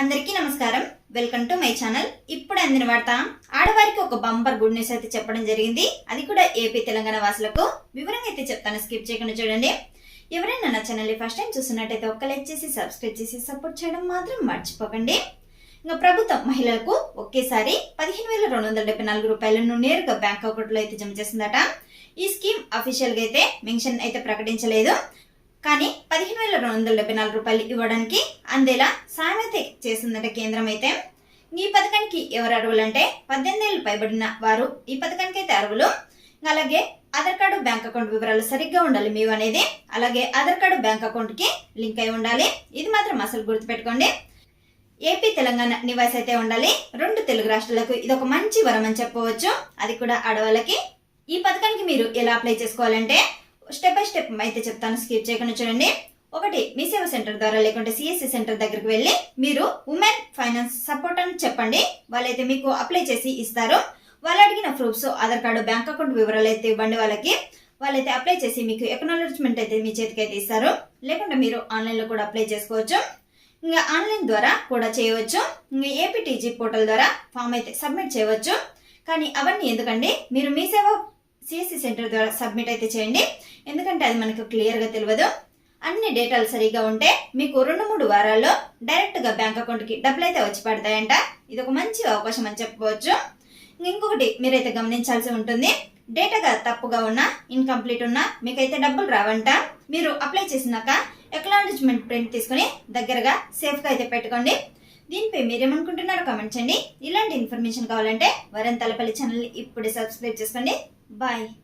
అందరికీ నమస్కారం. Welcome to my channel ఇప్పుడు అందిన వార్త ఆడవారికి ఒక బంపర్ గుడ్ న్యూస్ అయితే చెప్పడం జరిగింది. అది కూడా ఏపీ తెలంగాణ వాసులకు వివరంగా అయితే చెప్తాను. స్కిప్ చేయకుండా చూడండి. ఎవరైనా నా ఛానల్ని ఫస్ట్ టైం చూస్తున్నట్టయితే ఒక్క లైక్ చేసి సబ్స్క్రైబ్ చేసి సపోర్ట్ చేయడం మాత్రం మర్చిపోకండి. ఇంకా ప్రభుత్వం మహిళలకు ఒకేసారి పదిహేను వేల రెండు వందల డెబ్బై నాలుగు రూపాయలను నేరుగా బ్యాంక్ అకౌంట్లో అయితే జమ చేసిందట. ఈ స్కీమ్ అఫీషియల్గా అయితే మెన్షన్ అయితే ప్రకటించలేదు. కానీ పదిహేను వేల రెండు వందల డెబ్బై నాలుగు రూపాయలు ఇవ్వడానికి అందేలా సాయం అయితే చేసిందట కేంద్రం అయితే ఈ పథకానికి ఎవరు అర్హులు అంటే పద్దెనిమిది ఏళ్ళు పైబడిన వారు. ఈ పథకానికి అయితే అర్హులు. అలాగే ఆధార్ కార్డు బ్యాంక్ అకౌంట్ వివరాలు సరిగ్గా ఉండాలి మీవు అనేది. అలాగే ఆధార్ కార్డు బ్యాంక్ అకౌంట్కి లింక్ అయి ఉండాలి. ఇది మాత్రం అసలు గుర్తుపెట్టుకోండి. ఏపీ తెలంగాణ నివాస్ అయితే ఉండాలి. రెండు తెలుగు రాష్ట్రాలకు ఇది ఒక మంచి వరం అని చెప్పవచ్చు. అది కూడా ఆడవాళ్ళకి. ఈ పథకానికి మీరు ఎలా అప్లై చేసుకోవాలంటే స్టెప్ బై స్టెప్ అయితే చెప్తాను. స్కిప్ చేయకుండా చూడండి. ఒకటి మీ సేవ సెంటర్ ద్వారా లేకుంటే సిఎస్సి సెంటర్ దగ్గరికి వెళ్ళి మీరు ఉమెన్ ఫైనాన్స్ సపోర్ట్ అని చెప్పండి. వాళ్ళైతే మీకు అప్లై చేసి ఇస్తారు. వాళ్ళు అడిగిన proofs Aadhaar card bank account వివరాలు అయితే ఇవ్వండి వాళ్ళకి. వాళ్ళైతే అప్లై చేసి మీకు ఎక్నాలజ్మెంట్ అయితే మీ చేతికి అయితే ఇస్తారు. లేకుంటే మీరు ఆన్లైన్లో కూడా అప్లై చేసుకోవచ్చు. ఇంకా ఆన్లైన్ ద్వారా కూడా చేయవచ్చు. ఇంకా ఏపీటీజీ పోర్టల్ ద్వారా ఫామ్ అయితే సబ్మిట్ చేయవచ్చు. కానీ అవన్నీ ఎందుకండి? మీరు మీ సేవ సిఎస్సి సెంటర్ ద్వారా సబ్మిట్ అయితే చేయండి. ఎందుకంటే అది మనకు క్లియర్గా తెలియదు అన్ని డేటాలు సరిగా ఉంటే మీకు రెండు మూడు వారాల్లో డైరెక్ట్గా బ్యాంక్ అకౌంట్కి డబ్బులు అయితే వచ్చి పడతాయంట. ఇది ఒక మంచి అవకాశం అని చెప్పుకోవచ్చు ఇంకొకటి మీరైతే గమనించాల్సి ఉంటుంది. డేటాగా తప్పుగా ఉన్నా ఇన్కంప్లీట్ ఉన్నా మీకైతే డబ్బులు రావంట. మీరు అప్లై చేసినాక ఎక్నాలజ్మెంట్ ప్రింట్ తీసుకుని దగ్గరగా సేఫ్గా అయితే పెట్టుకోండి. దీనిపై మీరేమనుకుంటున్నారో కమెంట్ చేయండి. ఇలాంటి ఇన్ఫర్మేషన్ కావాలంటే వరం తలపల్లి ఛానల్ ఇప్పుడే సబ్స్క్రైబ్ చేసుకోండి. Bye.